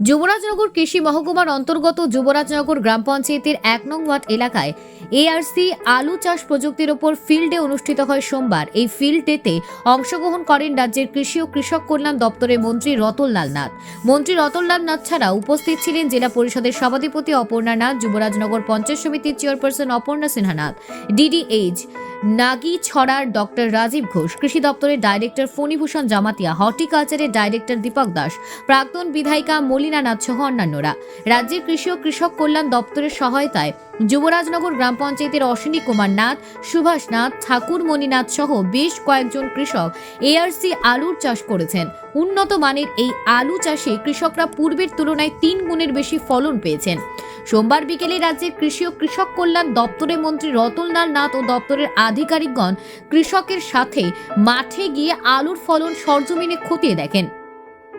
যুবরাজনগর কৃষি মহকুমার অন্তর্গত যুবরাজনগর গ্রাম পঞ্চায়েতের এক নং ওয়ার্ড এলাকায় এআরসি আলু চাষ প্রযুক্তির ওপর ফিল্ডে অনুষ্ঠিত হয় সোমবার। এই ফিল্ড ডেতে অংশগ্রহণ করেন রাজ্যের কৃষি ও কৃষক কল্যাণ দপ্তরের মন্ত্রী রতনলাল নাথ। মন্ত্রী রতনলাল নাথ ছাড়া উপস্থিত ছিলেন জেলা পরিষদের সভাধিপতি অপর্ণা নাথ, যুবরাজনগর পঞ্চায়েত সমিতির চেয়ারপারসন অপর্ণা সিনহা নাথ ডিডিএইচ নাগি ছড়ার ডক্টর রাজীব ঘোষ, কৃষি দপ্তরের ডাইরেক্টর ফণীভূষণ জামাতিয়া, হর্টিকালচারের ডাইরেক্টর দীপক দাস, প্রাক্তন বিধায়িকা মলিনা নাথ সহ অন্যান্যরা। রাজ্যের কৃষি ও কৃষক কল্যাণ দপ্তরের সহায়তায় যুবরাজনগর গ্রাম পঞ্চায়েতের অশ্বিনী কুমার নাথ, সুভাষ নাথ, ঠাকুর মণিনাথ সহ বেশ কয়েকজন কৃষক এআরসি আলুর চাষ করেছেন। উন্নত মানের এই আলু চাষে কৃষকরা পূর্বের তুলনায় তিন গুণের বেশি ফলন পেয়েছেন। সোমবার বিকেলে রাজ্যের কৃষি ও কৃষক কল্যাণ দপ্তরের মন্ত্রী রতনলাল নাথ ও দপ্তরের আধিকারিকগণ কৃষকের সাথে মাঠে গিয়ে আলুর ফলন সরজমিনে খতিয়ে দেখেন।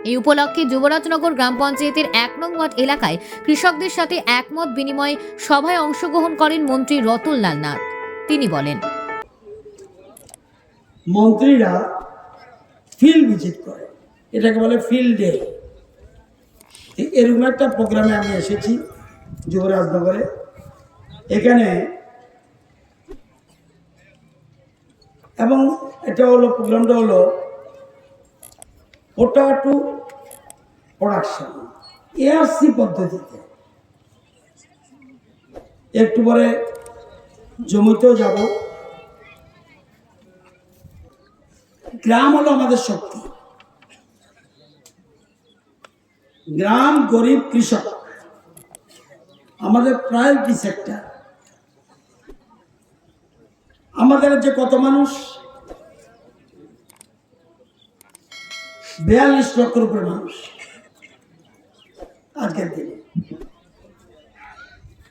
এই উপলক্ষে যুবরাজনগর গ্রাম পঞ্চায়েতের এক নং ওয়ার্ড এলাকায় কৃষকদের সাথে একমত বিনিময়ে সভায় অংশগ্রহণ করেন মন্ত্রী রতনলাল নাথ। তিনি বলেন, মন্ত্রীরা ফিল্ড ভিজিট করে। এটাকে বলে ফিল্ড ডে এরকম একটা প্রোগ্রামে আমি এসেছি যুবরাজনগরে। এখানে এবং এটা হলো প্রোগ্রামটা হলো পোটাটো প্রোডাকশন এআরসি পদ্ধতিতে। একটু পরে জমিতেও যাব। গ্রাম হলো আমাদের শক্তি। গ্রাম গরিব কৃষক। আমাদের প্রায়োরিটি সেক্টর আমাদের যে কত মানুষ? বিয়াল্লিশ লক্ষের উপরে মানুষ আজকের দিনে।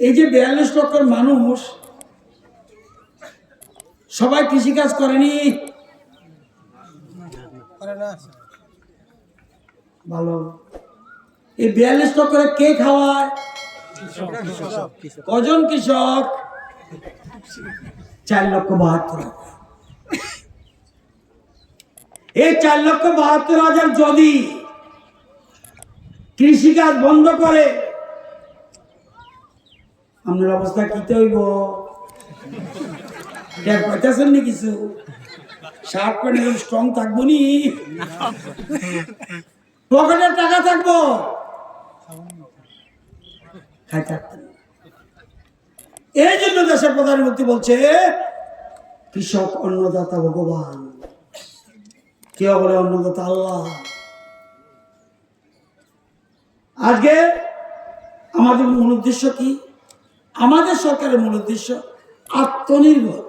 এই যে বিয়াল্লিশ লক্ষের মানুষ, সবাই কৃষিকাজ করেনি? ভালো। এই বিয়াল্লিশ লক্ষরে কে খাওয়ায়? কজন কৃষক? চার লক্ষ বাহাত্তর। এই চার লক্ষ বাহাত্তর হাজার যদি কৃষিকাজ বন্ধ করে, আপনার অবস্থা কি হইব পাইতেছেন নি কিছু? শার্ট প্যান্ট স্ট্রং থাকব নি? পকেটের টাকা থাকব। এই জন্য দেশের প্রধানমন্ত্রী বলছে, কৃষক অন্নদাতা ভগবান। কেউ বলে অন্নদাতা আল্লাহ? আজকে আমাদের মূল উদ্দেশ্য কি? আমাদের সরকারের মূল উদ্দেশ্য আত্মনির্ভর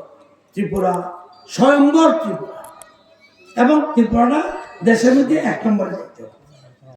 ত্রিপুরা, স্বয়ম্বর ত্রিপুরা। এবং ত্রিপুরাটা দেশের মধ্যে এক নম্বরে থাকতে হবে।